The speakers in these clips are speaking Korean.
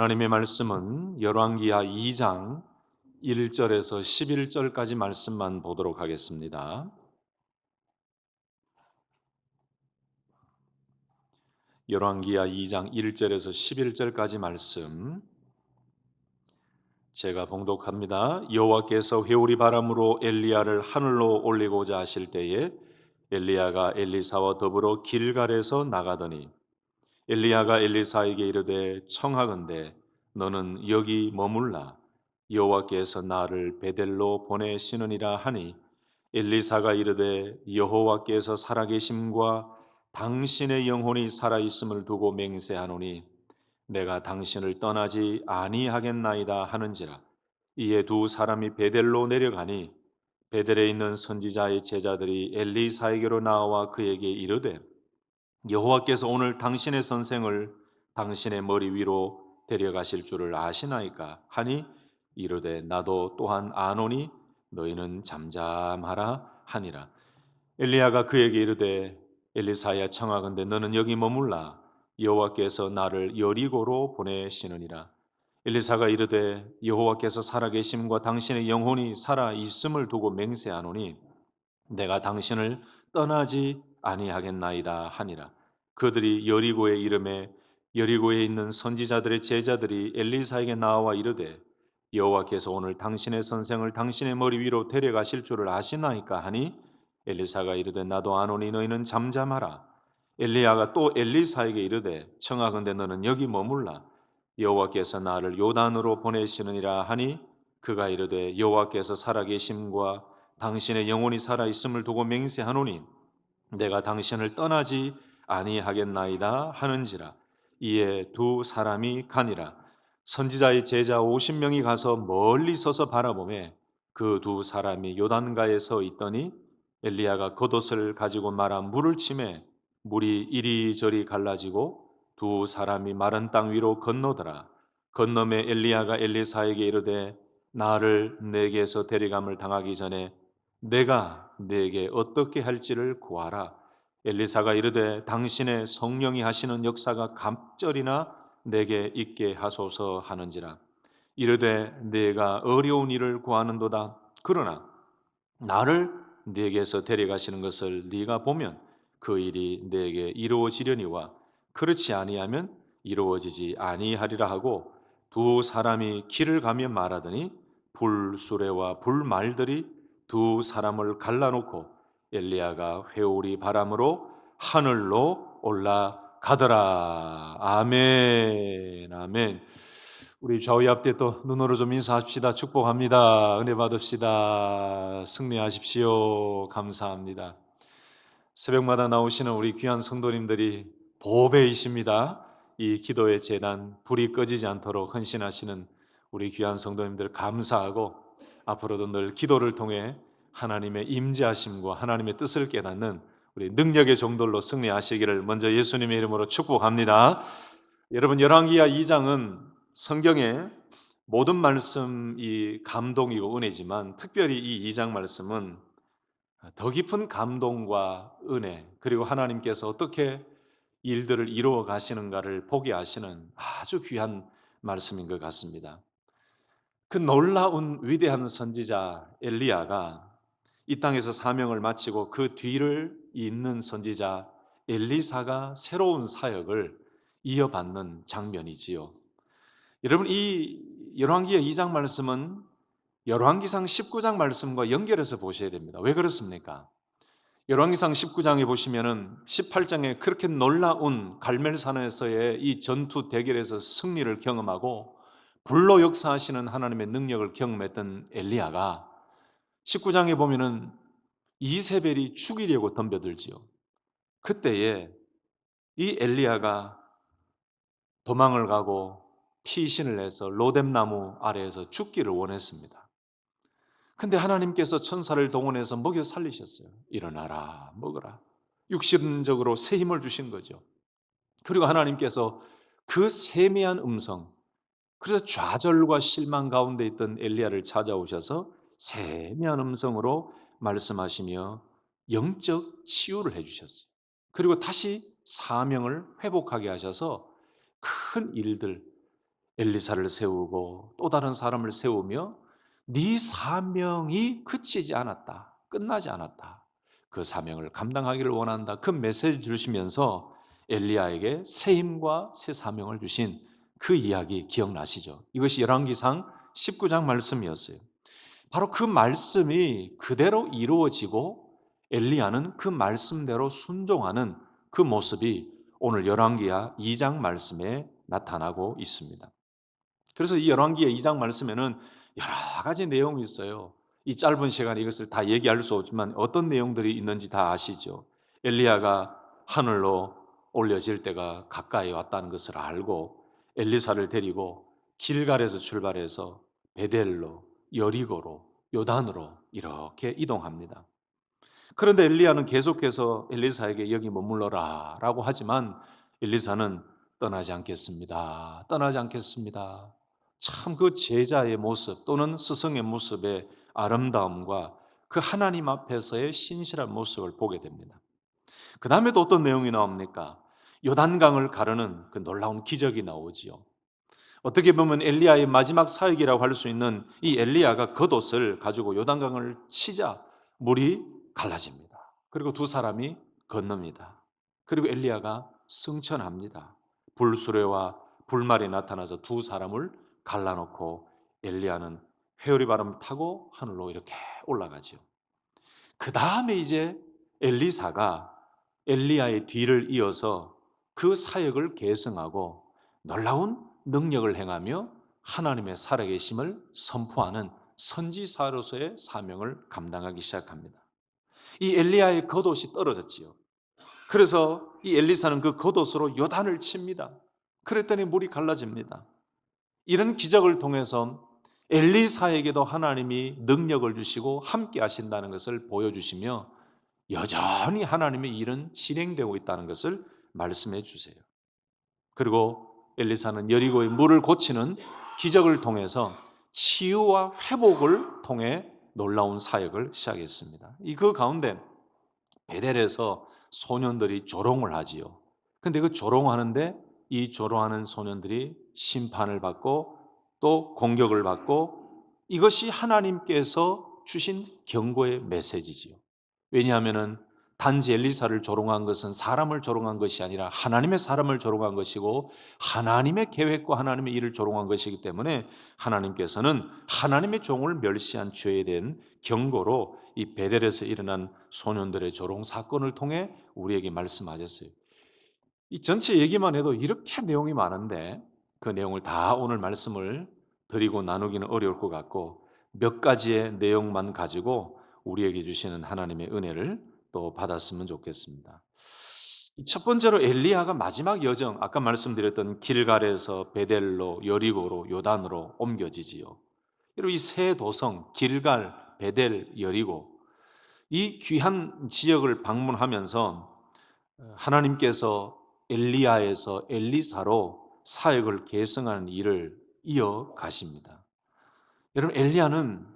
하나님의 말씀은 열왕기하 2장 1절에서 11절까지 말씀만 보도록 하겠습니다. 열왕기하 2장 1절에서 11절까지 말씀 제가 봉독합니다. 여호와께서 회오리 바람으로 엘리야를 하늘로 올리고자 하실 때에 엘리야가 엘리사와 더불어 길갈에서 나가더니 엘리야가 엘리사에게 이르되 청하건대 너는 여기 머물라. 여호와께서 나를 베델로 보내시느니라 하니 엘리사가 이르되 여호와께서 살아계심과 당신의 영혼이 살아 있음을 두고 맹세하노니 내가 당신을 떠나지 아니하겠나이다 하는지라. 이에 두 사람이 베델로 내려가니 베델에 있는 선지자의 제자들이 엘리사에게로 나와 그에게 이르되 여호와께서 오늘 당신의 선생을 당신의 머리 위로 데려가실 줄을 아시나이까? 하니 이르되 나도 또한 아노니 너희는 잠잠하라 하니라. 엘리야가 그에게 이르되 엘리사야 청하건대 너는 여기 머물라. 여호와께서 나를 여리고로 보내시느니라. 엘리사가 이르되 여호와께서 살아계심과 당신의 영혼이 살아 있음을 두고 맹세하노니 내가 당신을 떠나지 아니하겠나이다 하니라. 그들이 여리고의 이름에 여리고에 있는 선지자들의 제자들이 엘리사에게 나와 이르되 여호와께서 오늘 당신의 선생을 당신의 머리 위로 데려가실 줄을 아시나이까 하니 엘리사가 이르되 나도 아노니 너희는 잠잠하라. 엘리야가 또 엘리사에게 이르되 청하건대 너는 여기 머물라. 여호와께서 나를 요단으로 보내시느니라 하니 그가 이르되 여호와께서 살아계심과 당신의 영혼이 살아 있음을 두고 맹세하노니 내가 당신을 떠나지 아니하겠나이다 하는지라. 이에 두 사람이 가니라. 선지자의 제자 50명이 가서 멀리 서서 바라보매 그 두 사람이 요단가에 서 있더니 엘리야가 겉옷을 가지고 말아 물을 치매 물이 이리저리 갈라지고 두 사람이 마른 땅 위로 건너더라. 건너매 엘리야가 엘리사에게 이르되 나를 내게서 데리감을 당하기 전에 내가 내게 어떻게 할지를 구하라. 엘리사가 이르되 당신의 성령이 하시는 역사가 갑절이나 내게 있게 하소서 하는지라. 이르되 내가 어려운 일을 구하는도다. 그러나 나를 네게서 데려가시는 것을 네가 보면 그 일이 내게 이루어지려니와 그렇지 아니하면 이루어지지 아니하리라 하고 두 사람이 길을 가며 말하더니 불수레와 불말들이 두 사람을 갈라놓고 엘리야가 회오리 바람으로 하늘로 올라가더라. 아멘. 아멘. 우리 좌우 앞에 또 눈으로 좀 인사합시다. 축복합니다. 은혜 받읍시다. 승리하십시오. 감사합니다. 새벽마다 나오시는 우리 귀한 성도님들이 보배이십니다. 이 기도의 재단 불이 꺼지지 않도록 헌신하시는 우리 귀한 성도님들 감사하고 앞으로도 늘 기도를 통해 하나님의 임재하심과 하나님의 뜻을 깨닫는 우리 능력의 종들로 승리하시기를 먼저 예수님의 이름으로 축복합니다. 여러분 열왕기하 2장은 성경의 모든 말씀이 감동이고 은혜지만 특별히 이 2장 말씀은 더 깊은 감동과 은혜 그리고 하나님께서 어떻게 일들을 이루어 가시는가를 보게 하시는 아주 귀한 말씀인 것 같습니다. 그 놀라운 위대한 선지자 엘리야가 이 땅에서 사명을 마치고 그 뒤를 잇는 선지자 엘리사가 새로운 사역을 이어받는 장면이지요. 여러분 이 열왕기의 2장 말씀은 열왕기상 19장 말씀과 연결해서 보셔야 됩니다. 왜 그렇습니까? 열왕기상 19장에 보시면은 18장에 그렇게 놀라운 갈멜산에서의 이 전투 대결에서 승리를 경험하고 불로 역사하시는 하나님의 능력을 경험했던 엘리야가 19장에 보면은 이세벨이 죽이려고 덤벼들지요. 그때에 이 엘리야가 도망을 가고 피신을 해서 로뎀나무 아래에서 죽기를 원했습니다. 근데 하나님께서 천사를 동원해서 먹여 살리셨어요. 일어나라, 먹어라. 육신적으로 새 힘을 주신 거죠. 그리고 하나님께서 그 세미한 음성, 그래서 좌절과 실망 가운데 있던 엘리야를 찾아오셔서 세미한 음성으로 말씀하시며 영적 치유를 해주셨어요. 그리고 다시 사명을 회복하게 하셔서 큰 일들, 엘리사를 세우고 또 다른 사람을 세우며 네 사명이 그치지 않았다. 끝나지 않았다. 그 사명을 감당하기를 원한다. 그 메시지 주시면서 엘리야에게 새 힘과 새 사명을 주신 그 이야기 기억나시죠? 이것이 열왕기상 19장 말씀이었어요. 바로 그 말씀이 그대로 이루어지고 엘리야는 그 말씀대로 순종하는 그 모습이 오늘 열왕기야 2장 말씀에 나타나고 있습니다. 그래서 이 열왕기야 2장 말씀에는 여러 가지 내용이 있어요. 이 짧은 시간에 이것을 다 얘기할 수 없지만 어떤 내용들이 있는지 다 아시죠? 엘리야가 하늘로 올려질 때가 가까이 왔다는 것을 알고 엘리사를 데리고 길갈에서 출발해서 베델로 여리고로 요단으로 이렇게 이동합니다. 그런데 엘리야는 계속해서 엘리사에게 여기 머물러라 라고 하지만 엘리사는 떠나지 않겠습니다. 떠나지 않겠습니다. 참 그 제자의 모습 또는 스승의 모습의 아름다움과 그 하나님 앞에서의 신실한 모습을 보게 됩니다. 그 다음에도 어떤 내용이 나옵니까? 요단강을 가르는 그 놀라운 기적이 나오지요. 어떻게 보면 엘리야의 마지막 사역이라고 할 수 있는 이 엘리야가 겉옷을 가지고 요단강을 치자 물이 갈라집니다. 그리고 두 사람이 건넙니다. 그리고 엘리야가 승천합니다. 불수레와 불말이 나타나서 두 사람을 갈라놓고 엘리야는 회오리 바람을 타고 하늘로 이렇게 올라가죠. 그 다음에 이제 엘리사가 엘리야의 뒤를 이어서 그 사역을 계승하고 놀라운 능력을 행하며 하나님의 살아계심을 선포하는 선지사로서의 사명을 감당하기 시작합니다. 이 엘리야의 겉옷이 떨어졌지요. 그래서 이 엘리사는 그 겉옷으로 요단을 칩니다. 그랬더니 물이 갈라집니다. 이런 기적을 통해서 엘리사에게도 하나님이 능력을 주시고 함께 하신다는 것을 보여주시며 여전히 하나님의 일은 진행되고 있다는 것을 말씀해 주세요. 그리고 엘리사는 여리고의 물을 고치는 기적을 통해서 치유와 회복을 통해 놀라운 사역을 시작했습니다. 이 그 가운데 베델에서 소년들이 조롱을 하지요. 근데 그 조롱하는데 이 조롱하는 소년들이 심판을 받고 또 공격을 받고 이것이 하나님께서 주신 경고의 메시지지요. 왜냐하면은 단지 엘리사를 조롱한 것은 사람을 조롱한 것이 아니라 하나님의 사람을 조롱한 것이고 하나님의 계획과 하나님의 일을 조롱한 것이기 때문에 하나님께서는 하나님의 종을 멸시한 죄에 대한 경고로 이 베델에서 일어난 소년들의 조롱 사건을 통해 우리에게 말씀하셨어요. 이 전체 얘기만 해도 이렇게 내용이 많은데 그 내용을 다 오늘 말씀을 드리고 나누기는 어려울 것 같고 몇 가지의 내용만 가지고 우리에게 주시는 하나님의 은혜를 또 받았으면 좋겠습니다. 첫 번째로 엘리야가 마지막 여정, 아까 말씀드렸던 길갈에서 베델로, 여리고로, 요단으로 옮겨지지요. 그리고 이 세 도성, 길갈, 베델, 여리고, 이 귀한 지역을 방문하면서 하나님께서 엘리야에서 엘리사로 사역을 계승하는 일을 이어가십니다. 여러분, 엘리야는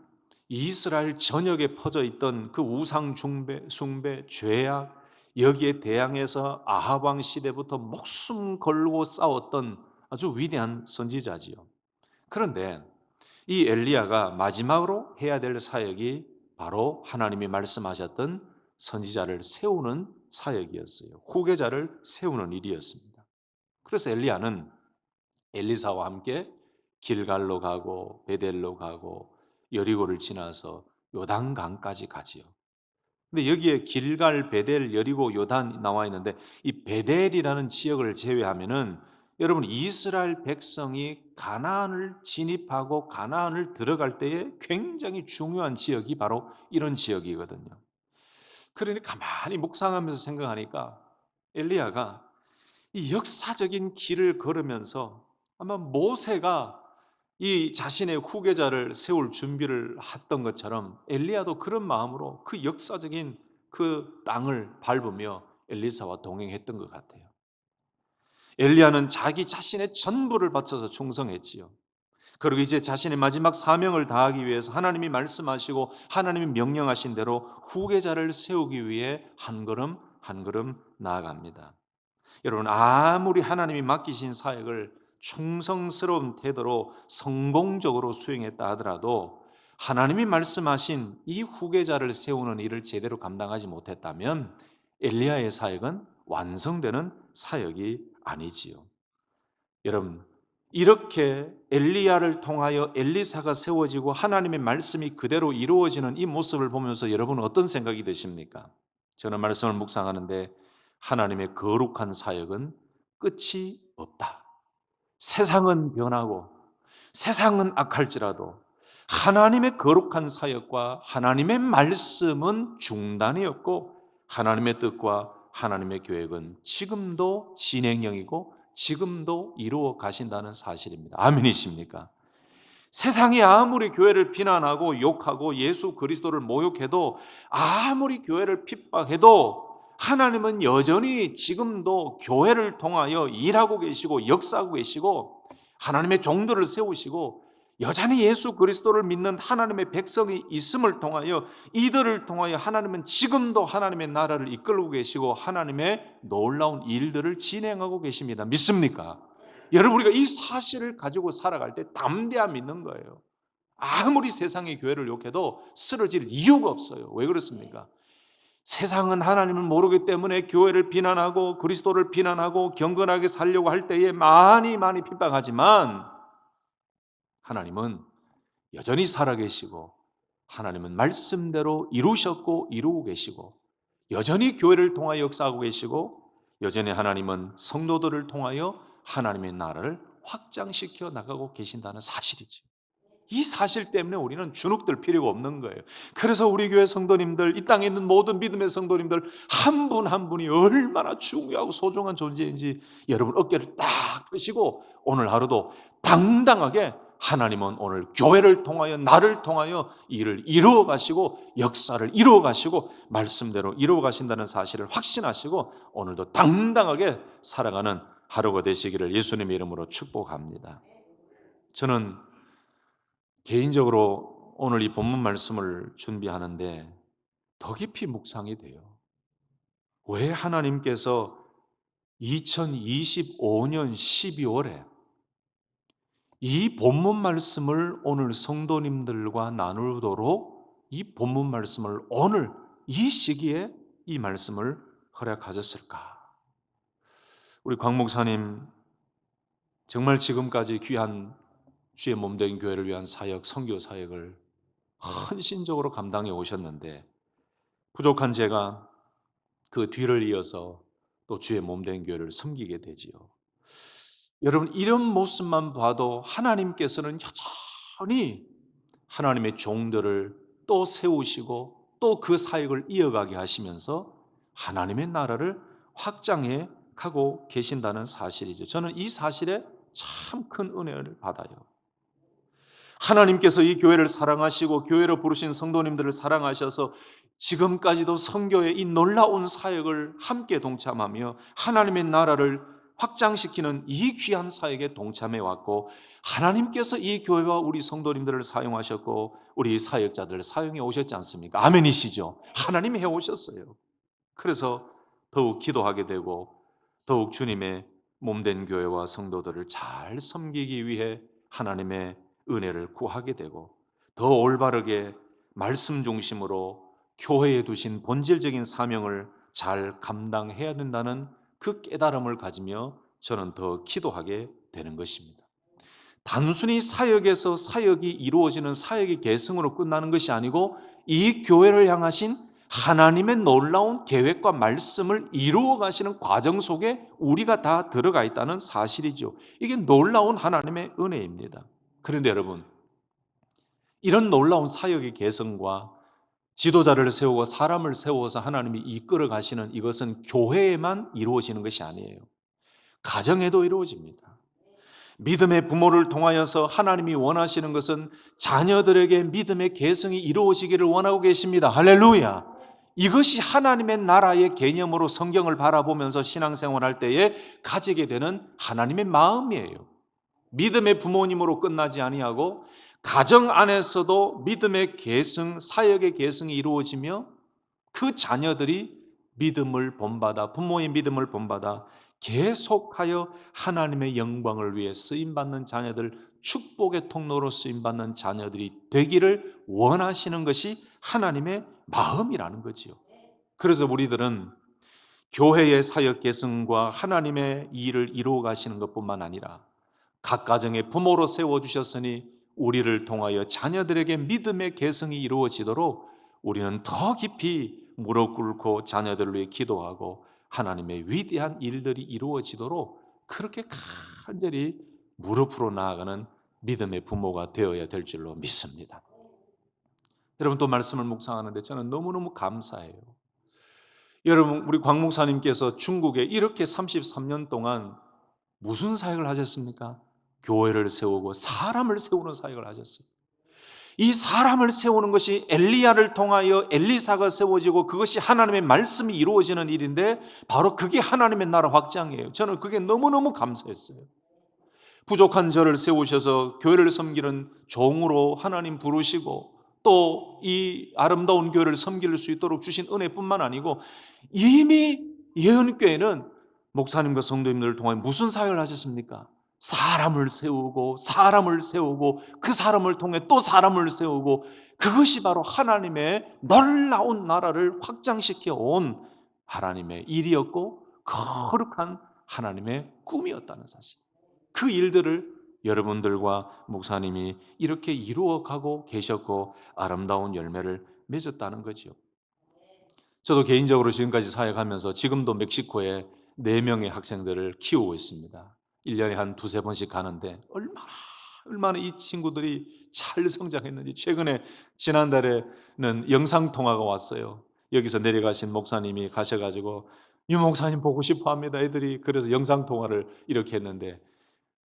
이스라엘 전역에 퍼져 있던 그 우상 숭배, 숭배, 죄악 여기에 대항해서 아합 왕 시대부터 목숨 걸고 싸웠던 아주 위대한 선지자지요. 그런데 이 엘리야가 마지막으로 해야 될 사역이 바로 하나님이 말씀하셨던 선지자를 세우는 사역이었어요. 후계자를 세우는 일이었습니다. 그래서 엘리야는 엘리사와 함께 길갈로 가고 베델로 가고 여리고를 지나서 요단강까지 가지요. 근데 여기에 길갈, 베델, 여리고, 요단 나와 있는데 이 베델이라는 지역을 제외하면은 여러분 이스라엘 백성이 가나안을 진입하고 가나안을 들어갈 때에 굉장히 중요한 지역이 바로 이런 지역이거든요. 그러니 가만히 묵상하면서 생각하니까 엘리야가 이 역사적인 길을 걸으면서 아마 모세가 이 자신의 후계자를 세울 준비를 했던 것처럼 엘리야도 그런 마음으로 그 역사적인 그 땅을 밟으며 엘리사와 동행했던 것 같아요. 엘리야는 자기 자신의 전부를 바쳐서 충성했지요. 그리고 이제 자신의 마지막 사명을 다하기 위해서 하나님이 말씀하시고 하나님이 명령하신 대로 후계자를 세우기 위해 한 걸음 한 걸음 나아갑니다. 여러분 아무리 하나님이 맡기신 사역을 충성스러운 태도로 성공적으로 수행했다 하더라도 하나님이 말씀하신 이 후계자를 세우는 일을 제대로 감당하지 못했다면 엘리야의 사역은 완성되는 사역이 아니지요. 여러분, 이렇게 엘리야를 통하여 엘리사가 세워지고 하나님의 말씀이 그대로 이루어지는 이 모습을 보면서 여러분은 어떤 생각이 드십니까? 저는 말씀을 묵상하는데 하나님의 거룩한 사역은 끝이 없다. 세상은 변하고 세상은 악할지라도 하나님의 거룩한 사역과 하나님의 말씀은 중단이 없고 하나님의 뜻과 하나님의 계획은 지금도 진행형이고 지금도 이루어 가신다는 사실입니다. 아멘이십니까? 세상이 아무리 교회를 비난하고 욕하고 예수 그리스도를 모욕해도 아무리 교회를 핍박해도 하나님은 여전히 지금도 교회를 통하여 일하고 계시고 역사하고 계시고 하나님의 종들을 세우시고 여전히 예수 그리스도를 믿는 하나님의 백성이 있음을 통하여 이들을 통하여 하나님은 지금도 하나님의 나라를 이끌고 계시고 하나님의 놀라운 일들을 진행하고 계십니다. 믿습니까? 여러분 우리가 이 사실을 가지고 살아갈 때 담대함 있는 거예요. 아무리 세상의 교회를 욕해도 쓰러질 이유가 없어요. 왜 그렇습니까? 세상은 하나님을 모르기 때문에 교회를 비난하고 그리스도를 비난하고 경건하게 살려고 할 때에 많이 많이 핍박하지만 하나님은 여전히 살아계시고 하나님은 말씀대로 이루셨고 이루고 계시고 여전히 교회를 통하여 역사하고 계시고 여전히 하나님은 성도들을 통하여 하나님의 나라를 확장시켜 나가고 계신다는 사실이죠. 이 사실 때문에 우리는 주눅들 필요가 없는 거예요. 그래서 우리 교회 성도님들, 이 땅에 있는 모든 믿음의 성도님들 한분한 분이 얼마나 중요하고 소중한 존재인지 여러분 어깨를 딱 펴시고 오늘 하루도 당당하게 하나님은 오늘 교회를 통하여 나를 통하여 일을 이루어 가시고 역사를 이루어 가시고 말씀대로 이루어 가신다는 사실을 확신하시고 오늘도 당당하게 살아가는 하루가 되시기를 예수님의 이름으로 축복합니다. 저는 개인적으로 오늘 이 본문 말씀을 준비하는데 더 깊이 묵상이 돼요. 왜 하나님께서 2025년 12월에 이 본문 말씀을 오늘 성도님들과 나누도록 이 본문 말씀을 오늘 이 시기에 이 말씀을 허락하셨을까? 우리 광 목사님 정말 지금까지 귀한 주의 몸된 교회를 위한 사역, 선교 사역을 헌신적으로 감당해 오셨는데 부족한 제가 그 뒤를 이어서 또 주의 몸된 교회를 섬기게 되지요. 여러분 이런 모습만 봐도 하나님께서는 여전히 하나님의 종들을 또 세우시고 또 그 사역을 이어가게 하시면서 하나님의 나라를 확장해 가고 계신다는 사실이죠. 저는 이 사실에 참 큰 은혜를 받아요. 하나님께서 이 교회를 사랑하시고 교회로 부르신 성도님들을 사랑하셔서 지금까지도 성교의 이 놀라운 사역을 함께 동참하며 하나님의 나라를 확장시키는 이 귀한 사역에 동참해 왔고 하나님께서 이 교회와 우리 성도님들을 사용하셨고 우리 사역자들을 사용해 오셨지 않습니까? 아멘이시죠? 하나님이 해 오셨어요. 그래서 더욱 기도하게 되고 더욱 주님의 몸된 교회와 성도들을 잘 섬기기 위해 하나님의 은혜를 구하게 되고 더 올바르게 말씀 중심으로 교회에 두신 본질적인 사명을 잘 감당해야 된다는 그 깨달음을 가지며 저는 더 기도하게 되는 것입니다. 단순히 사역에서 사역이 이루어지는 사역의 계승으로 끝나는 것이 아니고 이 교회를 향하신 하나님의 놀라운 계획과 말씀을 이루어 가시는 과정 속에 우리가 다 들어가 있다는 사실이죠. 이게 놀라운 하나님의 은혜입니다. 그런데 여러분, 이런 놀라운 사역의 개성과 지도자를 세우고 사람을 세워서 하나님이 이끌어 가시는 이것은 교회에만 이루어지는 것이 아니에요. 가정에도 이루어집니다. 믿음의 부모를 통하여서 하나님이 원하시는 것은 자녀들에게 믿음의 개성이 이루어지기를 원하고 계십니다. 할렐루야. 이것이 하나님의 나라의 개념으로 성경을 바라보면서 신앙생활할 때에 가지게 되는 하나님의 마음이에요. 믿음의 부모님으로 끝나지 아니하고 가정 안에서도 믿음의 계승, 사역의 계승이 이루어지며 그 자녀들이 믿음을 본받아 부모의 믿음을 본받아 계속하여 하나님의 영광을 위해 쓰임 받는 자녀들, 축복의 통로로 쓰임 받는 자녀들이 되기를 원하시는 것이 하나님의 마음이라는 거지요. 그래서 우리들은 교회의 사역 계승과 하나님의 일을 이루어 가시는 것뿐만 아니라 각 가정의 부모로 세워 주셨으니 우리를 통하여 자녀들에게 믿음의 계승이 이루어지도록 우리는 더 깊이 무릎 꿇고 자녀들을 위해 기도하고 하나님의 위대한 일들이 이루어지도록 그렇게 간절히 무릎으로 나아가는 믿음의 부모가 되어야 될 줄로 믿습니다. 여러분 또 말씀을 묵상하는데 저는 너무너무 감사해요. 여러분 우리 광 목사님께서 중국에 이렇게 33년 동안 무슨 사역을 하셨습니까? 교회를 세우고 사람을 세우는 사역을 하셨어요. 이 사람을 세우는 것이 엘리야를 통하여 엘리사가 세워지고 그것이 하나님의 말씀이 이루어지는 일인데 바로 그게 하나님의 나라 확장이에요. 저는 그게 너무너무 감사했어요. 부족한 저를 세우셔서 교회를 섬기는 종으로 하나님 부르시고 또 이 아름다운 교회를 섬길 수 있도록 주신 은혜뿐만 아니고 이미 예언교회는 목사님과 성도님들을 통해 무슨 사역을 하셨습니까? 사람을 세우고 사람을 세우고 그 사람을 통해 또 사람을 세우고 그것이 바로 하나님의 놀라운 나라를 확장시켜 온 하나님의 일이었고 거룩한 하나님의 꿈이었다는 사실. 그 일들을 여러분들과 목사님이 이렇게 이루어가고 계셨고 아름다운 열매를 맺었다는 거죠. 저도 개인적으로 지금까지 사역하면서 지금도 멕시코에 4명의 학생들을 키우고 있습니다. 1년에 한 두세 번씩 가는데 얼마나 얼마나 이 친구들이 잘 성장했는지 최근에 지난달에는 영상 통화가 왔어요. 여기서 내려가신 목사님이 가셔 가지고 유 목사님 보고 싶어 합니다. 애들이 그래서 영상 통화를 이렇게 했는데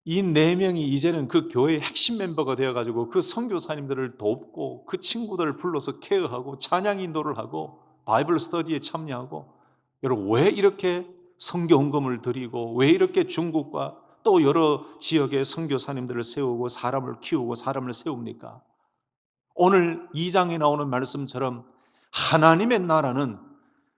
이 네 명이 이제는 그 교회의 핵심 멤버가 되어 가지고 그 선교사님들을 돕고 그 친구들을 불러서 케어하고 찬양 인도를 하고 바이블 스터디에 참여하고 여러분 왜 이렇게 선교 헌금을 드리고 왜 이렇게 중국과 또 여러 지역의 선교사님들을 세우고 사람을 키우고 사람을 세웁니까? 오늘 2장에 나오는 말씀처럼 하나님의 나라는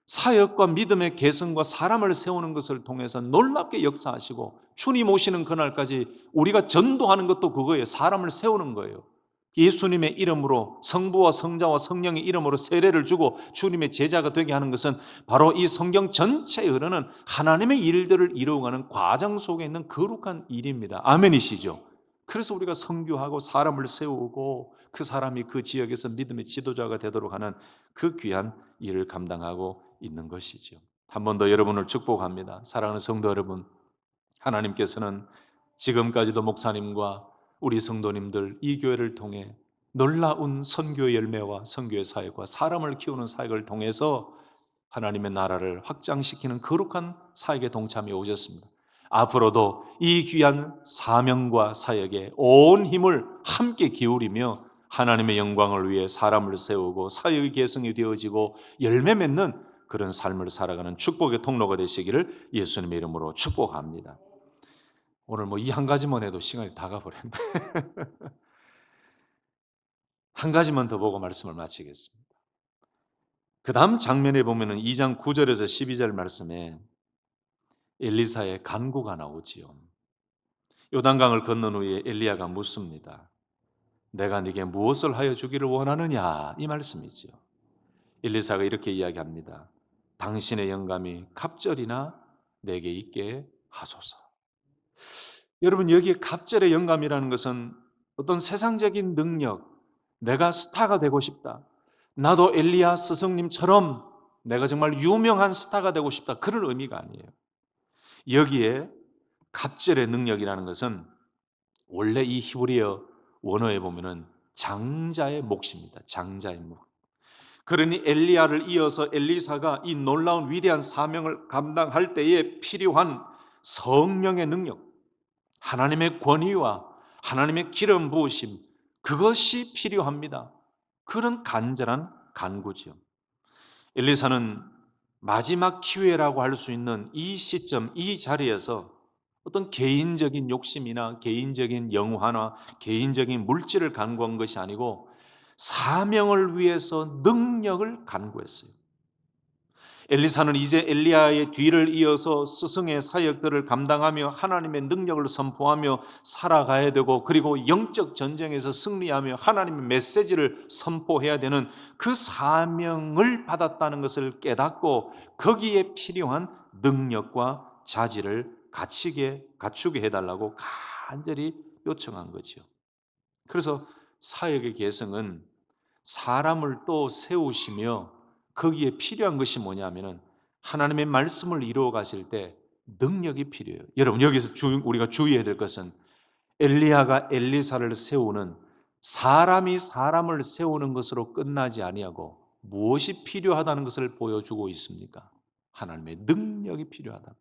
사역과 믿음의 개성과 사람을 세우는 것을 통해서 놀랍게 역사하시고 주님 오시는 그날까지 우리가 전도하는 것도 그거예요. 사람을 세우는 거예요. 예수님의 이름으로 성부와 성자와 성령의 이름으로 세례를 주고 주님의 제자가 되게 하는 것은 바로 이 성경 전체에 흐르는 하나님의 일들을 이루어가는 과정 속에 있는 거룩한 일입니다. 아멘이시죠? 그래서 우리가 성교하고 사람을 세우고 그 사람이 그 지역에서 믿음의 지도자가 되도록 하는 그 귀한 일을 감당하고 있는 것이죠. 한 번 더 여러분을 축복합니다. 사랑하는 성도 여러분, 하나님께서는 지금까지도 목사님과 우리 성도님들 이 교회를 통해 놀라운 선교의 열매와 선교의 사역과 사람을 키우는 사역을 통해서 하나님의 나라를 확장시키는 거룩한 사역에 동참해 오셨습니다. 앞으로도 이 귀한 사명과 사역에 온 힘을 함께 기울이며 하나님의 영광을 위해 사람을 세우고 사역의 개성이 되어지고 열매 맺는 그런 삶을 살아가는 축복의 통로가 되시기를 예수님의 이름으로 축복합니다. 오늘 뭐 이 한 가지만 해도 시간이 다 가버렸네. 한 가지만 더 보고 말씀을 마치겠습니다. 그 다음 장면에 보면은 2장 9절에서 12절 말씀에 엘리사의 간구가 나오지요. 요단강을 건넌 후에 엘리야가 묻습니다. 내가 네게 무엇을 하여 주기를 원하느냐 이 말씀이죠. 엘리사가 이렇게 이야기합니다. 당신의 영감이 갑절이나 내게 있게 하소서. 여러분 여기에 갑절의 영감이라는 것은 어떤 세상적인 능력, 내가 스타가 되고 싶다. 나도 엘리야 스승님처럼 내가 정말 유명한 스타가 되고 싶다. 그런 의미가 아니에요. 여기에 갑절의 능력이라는 것은 원래 이 히브리어 원어에 보면은 장자의 몫입니다. 장자의 몫. 그러니 엘리야를 이어서 엘리사가 이 놀라운 위대한 사명을 감당할 때에 필요한 성령의 능력, 하나님의 권위와 하나님의 기름 부으심 그것이 필요합니다. 그런 간절한 간구지요. 엘리사는 마지막 기회라고 할 수 있는 이 시점, 이 자리에서 어떤 개인적인 욕심이나 개인적인 영화나 개인적인 물질을 간구한 것이 아니고 사명을 위해서 능력을 간구했어요. 엘리사는 이제 엘리야의 뒤를 이어서 스승의 사역들을 감당하며 하나님의 능력을 선포하며 살아가야 되고 그리고 영적 전쟁에서 승리하며 하나님의 메시지를 선포해야 되는 그 사명을 받았다는 것을 깨닫고 거기에 필요한 능력과 자질을 갖추게 갖추게 해 달라고 간절히 요청한 거죠. 그래서 사역의 개성은 사람을 또 세우시며 거기에 필요한 것이 뭐냐면은 하나님의 말씀을 이루어 가실 때 능력이 필요해요. 여러분 여기서 주, 우리가 주의해야 될 것은 엘리야가 엘리사를 세우는 사람이 사람을 세우는 것으로 끝나지 아니하고 무엇이 필요하다는 것을 보여주고 있습니까? 하나님의 능력이 필요하다.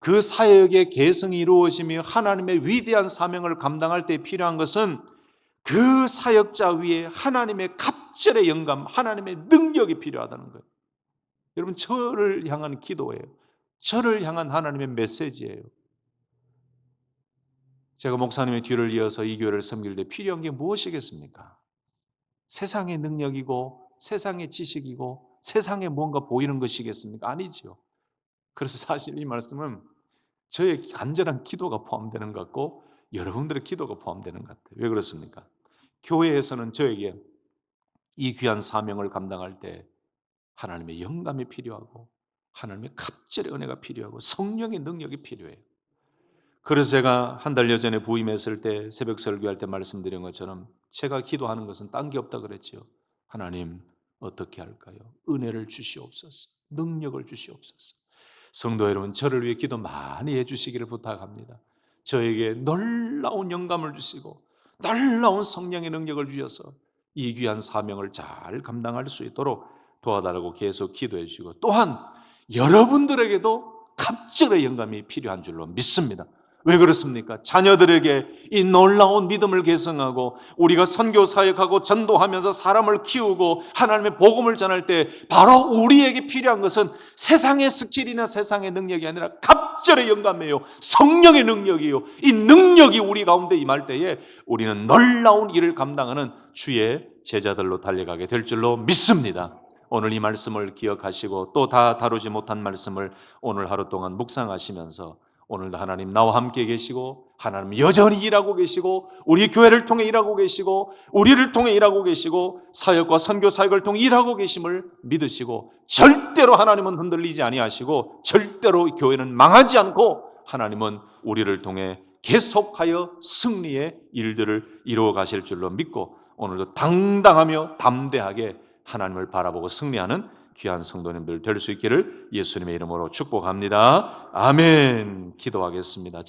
그 사역의 개성이 이루어지며 하나님의 위대한 사명을 감당할 때 필요한 것은 그 사역자 위에 하나님의 갑절의 영감, 하나님의 능력이 필요하다는 거예요. 여러분, 저를 향한 기도예요. 저를 향한 하나님의 메시지예요. 제가 목사님의 뒤를 이어서 이 교회를 섬길 때 필요한 게 무엇이겠습니까? 세상의 능력이고, 세상의 지식이고, 세상에 뭔가 보이는 것이겠습니까? 아니죠. 그래서 사실 이 말씀은 저의 간절한 기도가 포함되는 것 같고, 여러분들의 기도가 포함되는 것 같아요. 왜 그렇습니까? 교회에서는 저에게 이 귀한 사명을 감당할 때 하나님의 영감이 필요하고 하나님의 갑절의 은혜가 필요하고 성령의 능력이 필요해요. 그래서 제가 한 달여 전에 부임했을 때 새벽 설교할 때 말씀드린 것처럼 제가 기도하는 것은 딴 게 없다 그랬죠. 하나님 어떻게 할까요? 은혜를 주시옵소서. 능력을 주시옵소서. 성도 여러분 저를 위해 기도 많이 해 주시기를 부탁합니다. 저에게 놀라운 영감을 주시고 놀라운 성령의 능력을 주셔서 이 귀한 사명을 잘 감당할 수 있도록 도와달라고 계속 기도해 주시고 또한 여러분들에게도 갑절의 영감이 필요한 줄로 믿습니다. 왜 그렇습니까? 자녀들에게 이 놀라운 믿음을 계승하고 우리가 선교 사역하고 전도하면서 사람을 키우고 하나님의 복음을 전할 때 바로 우리에게 필요한 것은 세상의 스킬이나 세상의 능력이 아니라 갑절의 영감이에요. 성령의 능력이에요. 이 능력이 우리 가운데 임할 때에 우리는 놀라운 일을 감당하는 주의 제자들로 달려가게 될 줄로 믿습니다. 오늘 이 말씀을 기억하시고 또 다 다루지 못한 말씀을 오늘 하루 동안 묵상하시면서 오늘도 하나님 나와 함께 계시고 하나님 여전히 일하고 계시고 우리 교회를 통해 일하고 계시고 우리를 통해 일하고 계시고 사역과 선교 사역을 통해 일하고 계심을 믿으시고 절대로 하나님은 흔들리지 아니하시고 절대로 교회는 망하지 않고 하나님은 우리를 통해 계속하여 승리의 일들을 이루어 가실 줄로 믿고 오늘도 당당하며 담대하게 하나님을 바라보고 승리하는 귀한 성도님들 될 수 있기를 예수님의 이름으로 축복합니다. 아멘. 기도하겠습니다.